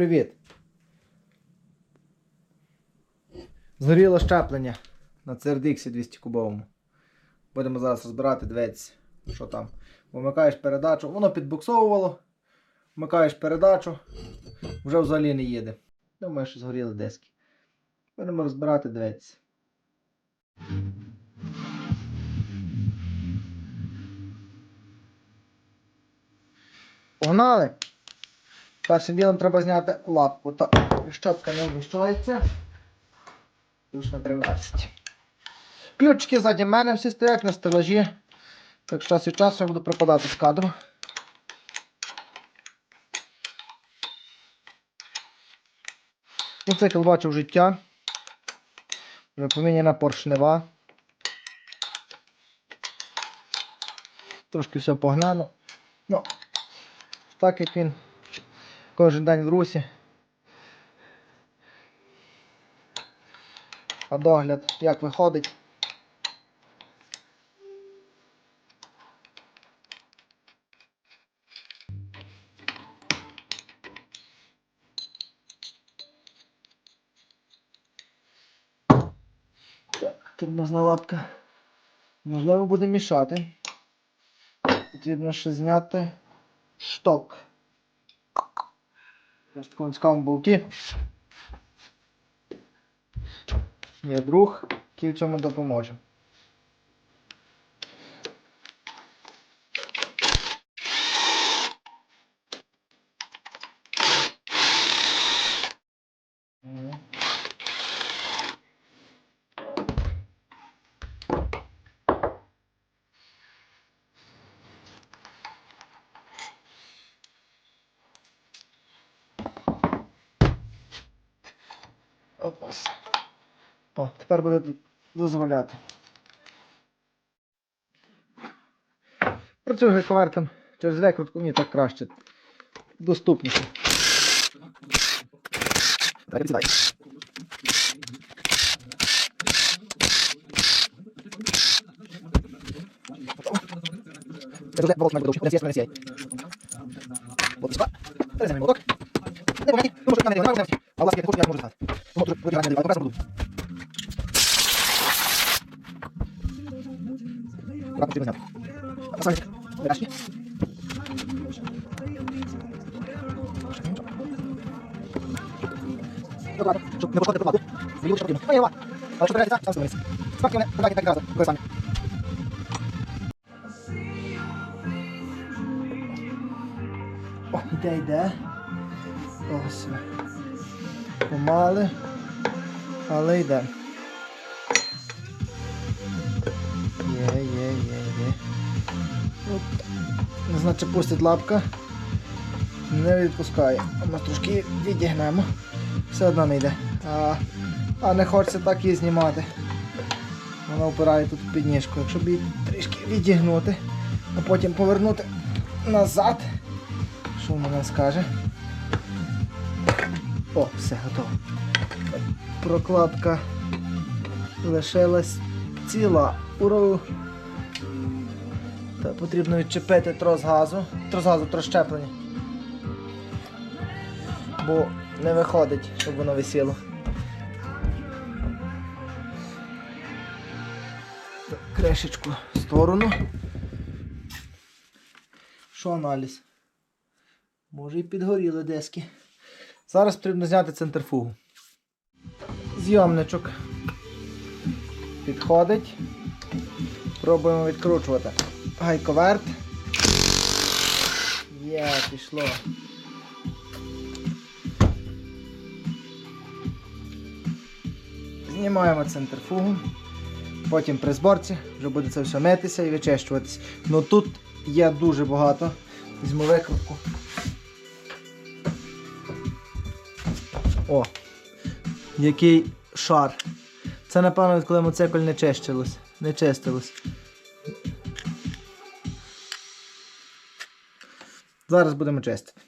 Привіт. Згоріло щеплення на CRDX 200 кубовому. Будемо зараз розбирати, дивитися, що там. Вмикаєш передачу, воно підбуксовувало. Вмикаєш передачу, вже взагалі не їде. Думаю, що згоріли диски. Будемо розбирати, дивитися. Погнали! Першим ділом треба зняти лапку. Та щотка не вміщається. Ключ на 13. Ключики ззаді мене всі стоять на стелажі. Так час від часу я буду пропадати з кадру. Мотоцикл бачив життя. Вже поміняна поршнева. Трошки все погнано. Ну, так як він кожен день в русі. А догляд як виходить. Так, тормозна лапка. Можливо, буде мішати. Потрібно ще зняти шток. Цікавому болті. Є друг, який в цьому допоможе. О, тепер буде дозволяти. Працюю гайковертом через викрутку, мені так краще. Доступніше. Це вже болт має бути довше. Один сіє, Болт сюди. Перезамінь молоток. Не помогай, тому що камери немає, а у вас є куртка, я не можу знати. Тому тут вибирання не диваю, буду. Лапу потрібно зняти. А самі вирашки. Добре, щоб не пошкодити плату. Звію, що потрібно. Моє, Але що перейти, сам спинися. Спаки вони, подайте так разом, коли самі. О, йде, значить пустить лапка. Не відпускає. Ми трошки відігнемо. Все одно не йде. А, а не хочеться так її знімати. Вона опирає тут підніжку. Якщо б її трішки відігнути, а потім повернути назад. Що вона скаже? О, все готово. Прокладка лишилась ціла. Ура! Потрібно відчепити трос газу. Трос газу трос щеплення. Бо не виходить, щоб воно висіло. Кришечку в сторону. Що аналіз? Може і підгоріли диски. Зараз потрібно зняти центрифугу. Зйомничок. Підходить. Пробуємо відкручувати. Гайковерт. Є, пішло. Знімаємо центрифугу. Потім при зборці вже буде це все митися і вичищуватись. Ну тут є дуже багато. Візьму викрутку. О! Який шар. Це, напевно, коли моцикл не чистилось. Не чистилось. Зараз будемо чистити.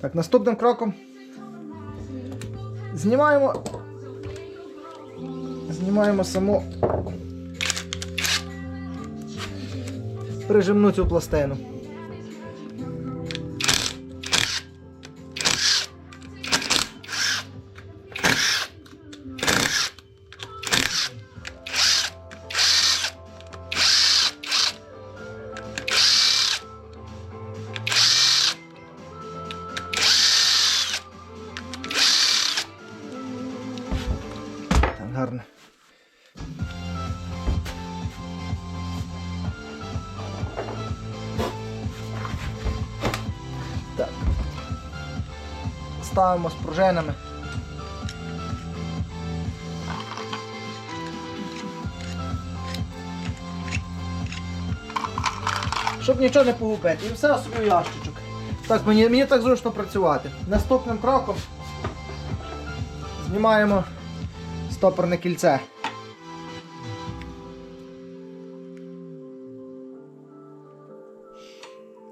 Так, наступним кроком. Знімаємо Знімаємо саму прижимну цю пластину. Так. Так. Ставимо з пружинами. Щоб нічого не погубити. І все собі в ящичок. Так, мені, мені так зручно працювати. Наступним кроком знімаємо стопорне кільце.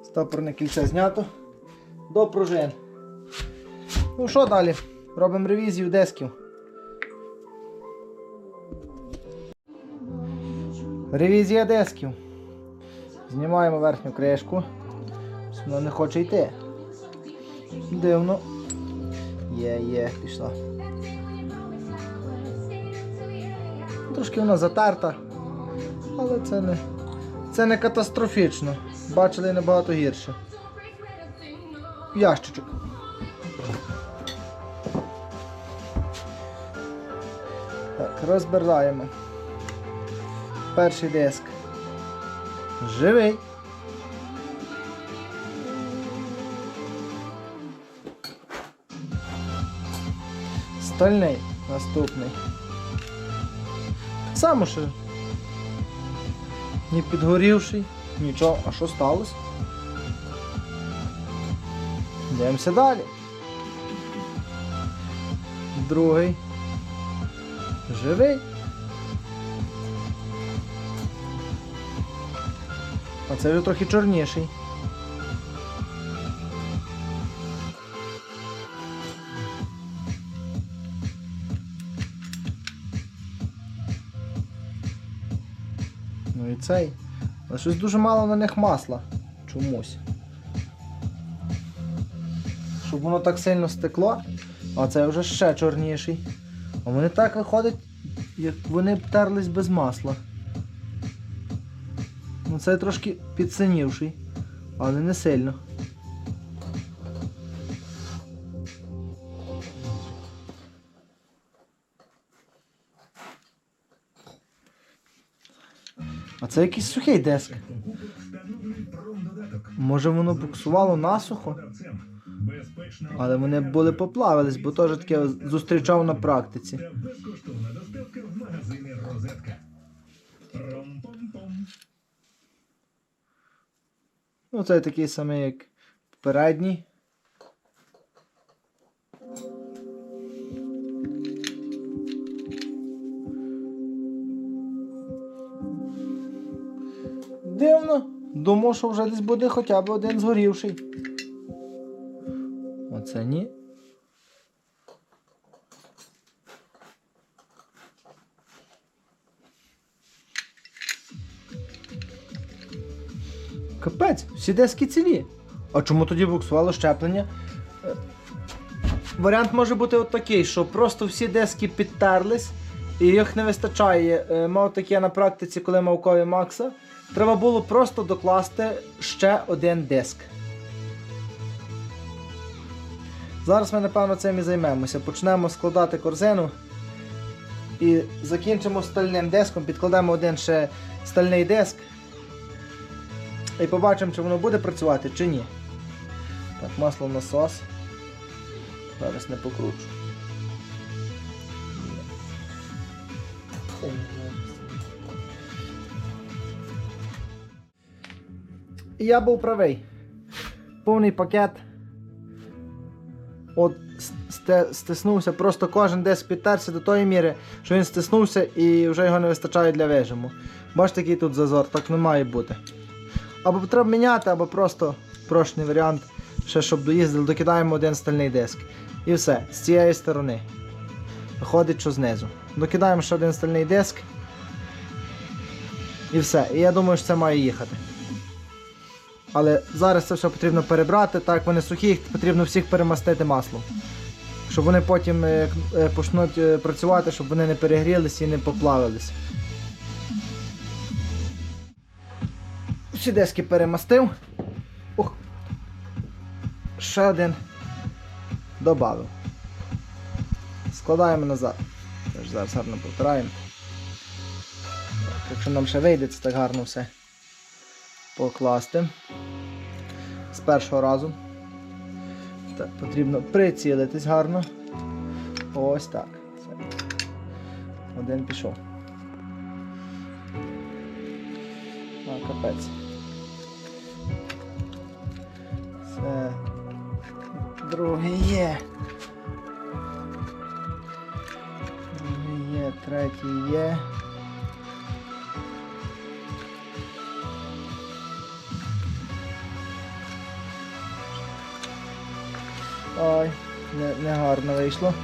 Стопорне кільце знято. До пружин. Ну що далі? Робимо ревізію десків. Ревізія десків. Знімаємо верхню кришку. Вона не хоче йти. Дивно. Є, є, пішла. Трошки вона затерта, але це не, це не катастрофічно. Бачили набагато гірше. Ящичок. Так, розбираємо. Перший диск. Живий. Стальний наступний. Само ще. Не підгорівший. Нічого, а що сталося? Йдемося далі. Другий. Живий. А це вже трохи чорніший. І цей. Але щось дуже мало на них масла. Чомусь. Щоб воно так сильно стекло. А це вже ще чорніший. А вони так виходять, як вони б терлись без масла. Ну це трошки підсинівший, але не сильно. Це якийсь сухий диск. Може воно буксувало насухо? Але вони були поплавились, бо теж таке зустрічав на практиці. Ну, це такий самий, як попередній. Дивно. Думав, що вже десь буде хоча б один згорівший. Оце ні. Капець, всі дески цілі. А чому тоді буксувало щеплення? Варіант може бути от такий, що просто всі дески підтерлись і їх не вистачає. Е, Мав таке на практиці, коли мав кові Макса. Треба було просто докласти ще один диск. Зараз ми, напевно, цим і займемося. Почнемо складати корзину і закінчимо стальним диском, підкладемо один ще стальний диск. І побачимо, чи воно буде працювати, чи ні. Так, масло в насос. Зараз не покручу. І я був правий. Повний пакет. От стиснувся, просто кожен десь підтерся до тої міри, що він стиснувся і вже його не вистачає для вижиму. Бачите, який тут зазор, так не має бути. Або треба міняти, або просто прочний варіант, ще щоб доїздили, докидаємо один стальний диск. І все, з цієї сторони. Виходить, що знизу. Докидаємо ще один стальний диск. І все. І я думаю, що це має їхати. Але зараз це все потрібно перебрати, так як вони сухі, їх потрібно всіх перемастити маслом. Щоб вони потім е, е, почнуть е, працювати, щоб вони не перегрілися і не поплавились. Всі диски перемастив. Ух. Ще один добавив. Складаємо назад. Зараз гарно повтираємо. Якщо нам ще вийде, це так гарно все покласти. З першого разу. Так, потрібно прицілитись гарно. Ось так. Один пішов. А, капець. Все. Другий є. Другий є, третій є. Не, не гарно вийшло.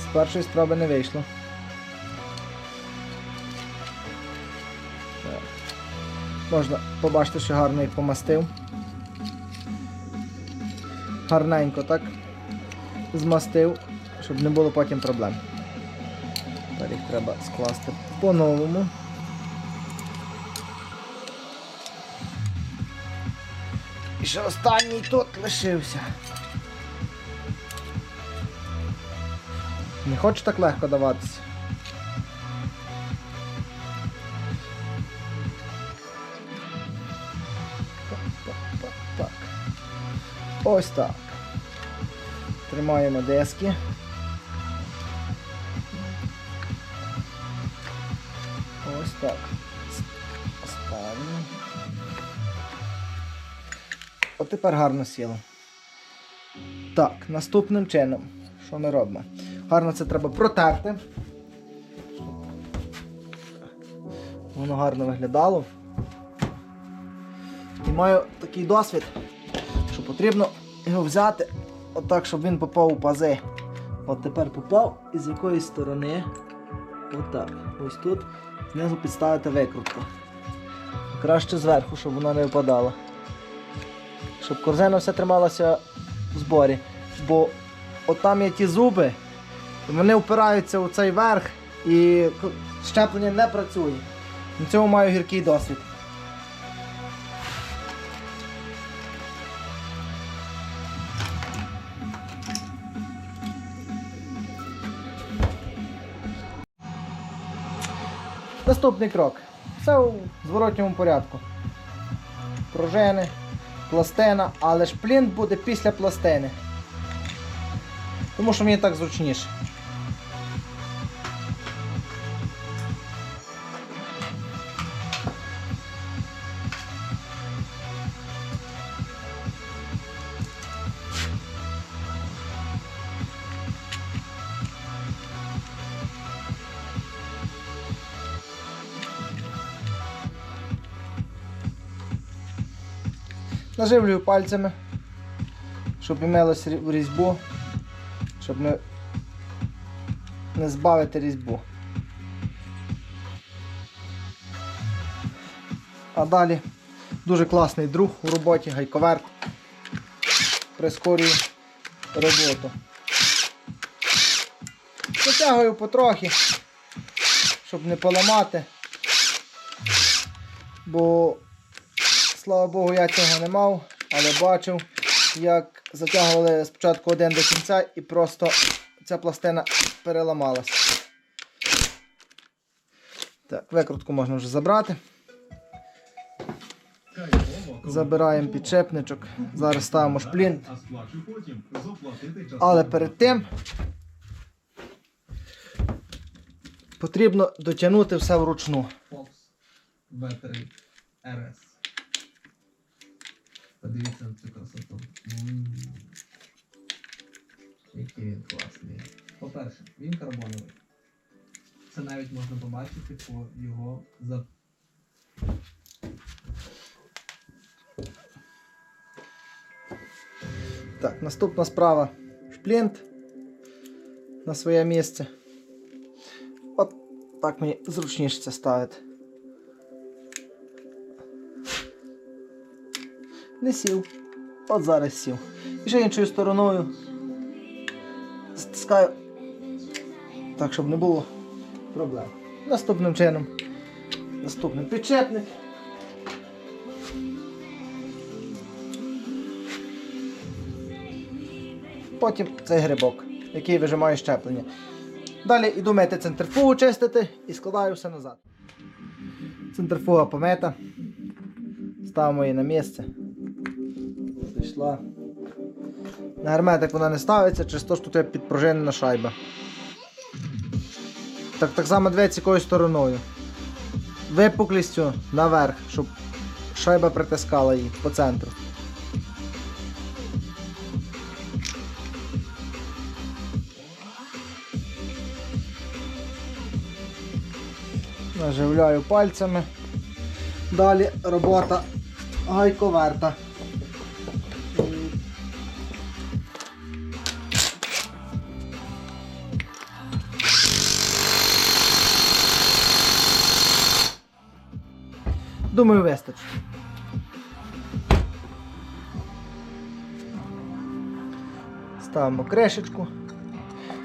З першої спроби не вийшло. Можна побачити, що гарно їх помастив. Гарненько так змастив, щоб не було потім проблем. Тепер їх треба скласти по-новому. І ще останній тут лишився. Не хочу так легко даватися. Так. Ось так. Тримаємо диски. Ось так. Ставимо. От тепер гарно сіло. Так, наступним чином. Що ми робимо? Гарно це треба протерти. Воно гарно виглядало. І маю такий досвід, що потрібно його взяти отак, щоб він попав у пази. От тепер попав і з якоїсь сторони. Отак. Ось тут знизу підставити викрутку. Краще зверху, щоб воно не випадало. Щоб корзина все трималася в зборі. Бо от там є ті зуби, вони впираються у цей верх і щеплення не працює. На цьому маю гіркий досвід. Наступний крок. Все у зворотньому порядку. Пружини, пластина, але ж плінт буде після пластини. Тому що мені так зручніше. Наживлюю пальцями, щоб імелось різьбу, щоб не, не збавити різьбу. А далі дуже класний друг у роботі, гайковерт. Прискорює роботу. Затягую потрохи, щоб не поламати. Бо Слава Богу, я цього не мав, але бачив, як затягували спочатку один до кінця і просто ця пластина переламалась. Так, викрутку можна вже забрати. Забираємо підшипничок. Зараз ставимо шплінт. Але перед тим потрібно дотягнути все вручну. Fox V3 RS. Подивіться на цю красоту. М. Який він класний. По-перше, він карбоновий. Це навіть можна побачити по його за. Так, наступна справа. Шплінт на своє місце. Так мені зручніше це ставити. Не сів. От зараз сів. І ще іншою стороною стискаю. Так, щоб не було проблем. Наступним чином. Наступний підчепник. Потім цей грибок, який вижимає щеплення. Далі йду мити центрифугу чистити і складаю все назад. Центрифуга помита. Ставимо її на місце. Пішла. На герметик вона не ставиться, через те, що тут є підпружинена шайба. Так, так само дивіться якою стороною. Випуклістю наверх, щоб шайба притискала її по центру. Наживляю пальцями. Далі робота гайковерта. Думаю, вистачить. Ставимо кришечку.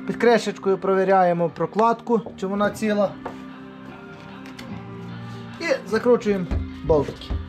Під кришечкою провіряємо прокладку, чи вона ціла. І закручуємо болтики.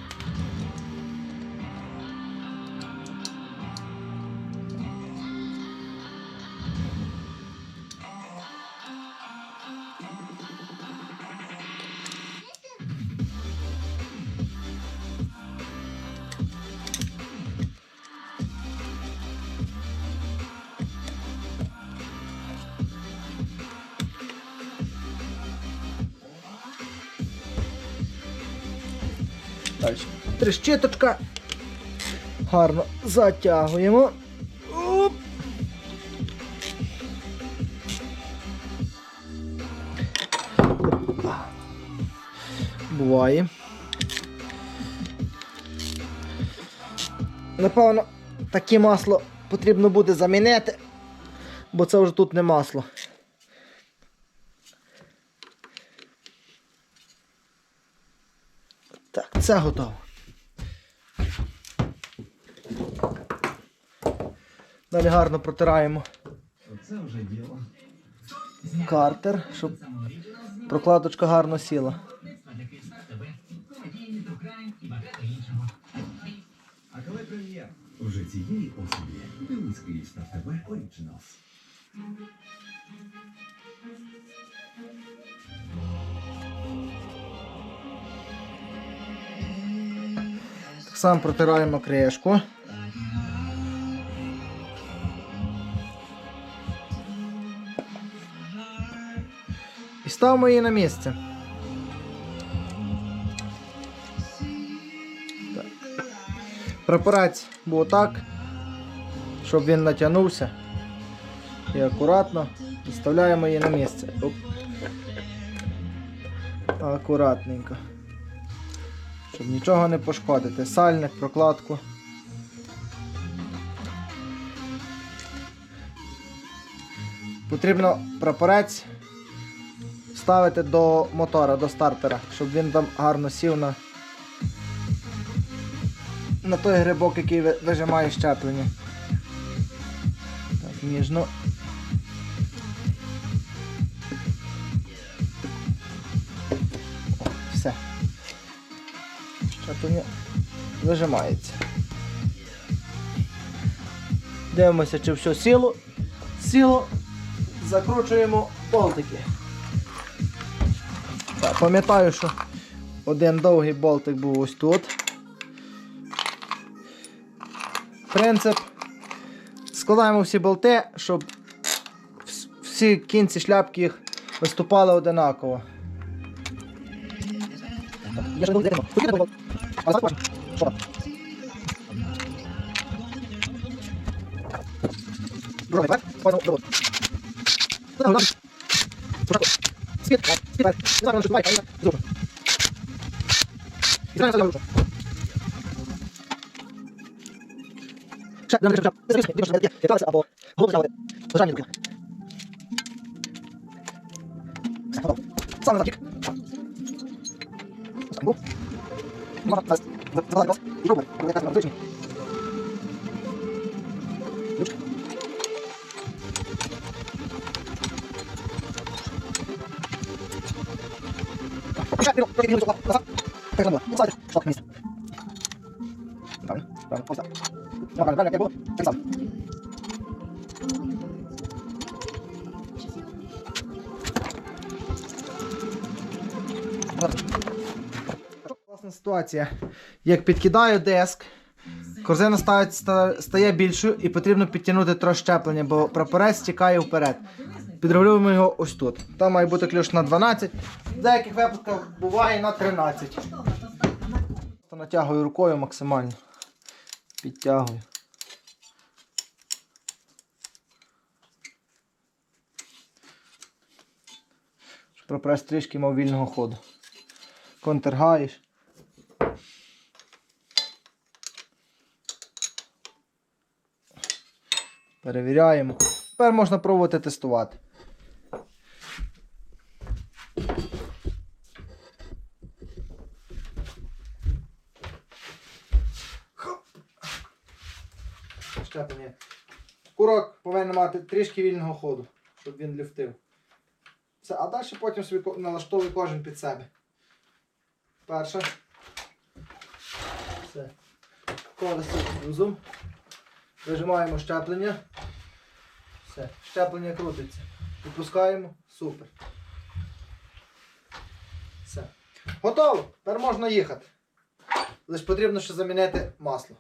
Трещиточка. Гарно затягуємо. Оп. Буває. Напевно, таке масло потрібно буде замінити, бо це вже тут не масло. Так, це готово. Далі гарно протираємо картер, щоб прокладочка гарно сіла. А коли прем'єр? Вже цієї осені. Дивись Київстар ТВ Оригіналс. Так само протираємо кришку. Ставимо її на місце. Так. Прапорець був так, щоб він натягнувся. І акуратно вставляємо її на місце. Оп. Акуратненько. Щоб нічого не пошкодити. Сальник, прокладку. Потрібно прапорець ставити до мотора, до стартера, щоб він там гарно сів на, на той грибок, який вижимає щеплення. Так, ніжно. О, все. Щеплення вижимається. Дивимося, чи все сіло. Сіло. Закручуємо болтики. Пам'ятаю, що один довгий болтик був ось тут. Принцип. Складаємо всі болти, щоб всі кінці шляпки виступали одинаково. Так, я ж не буду Тут є болт. А зараз бачимо. Що? Другий, Вперед, трохи бігли, назад. Так, назад. Назад. Штовх місце. Правильно, правильно, ось так. Ну, правильно, правильно, як було, так само. Класна ситуація. Як підкидаю диск, корзина стає, стає більшою і потрібно підтягнути трошки щеплення, бо прапорець тікає вперед. Підрегулюємо його ось тут. Там має бути ключ на 12, в деяких випадках буває на 13. Натягую рукою максимально. Підтягую. Щоб прапорець трішки мав вільного ходу. Контргаєш. Перевіряємо. Тепер можна пробувати тестувати. Щеплення. Курок повинен мати трішки вільного ходу, щоб він люфтив. Все, а далі потім собі налаштовує кожен під себе. Перша. Все. Колесо грузом. Вижимаємо щеплення. Все. Щеплення крутиться. Відпускаємо. Супер. Все. Готово. Тепер можна їхати. Лише потрібно ще замінити масло.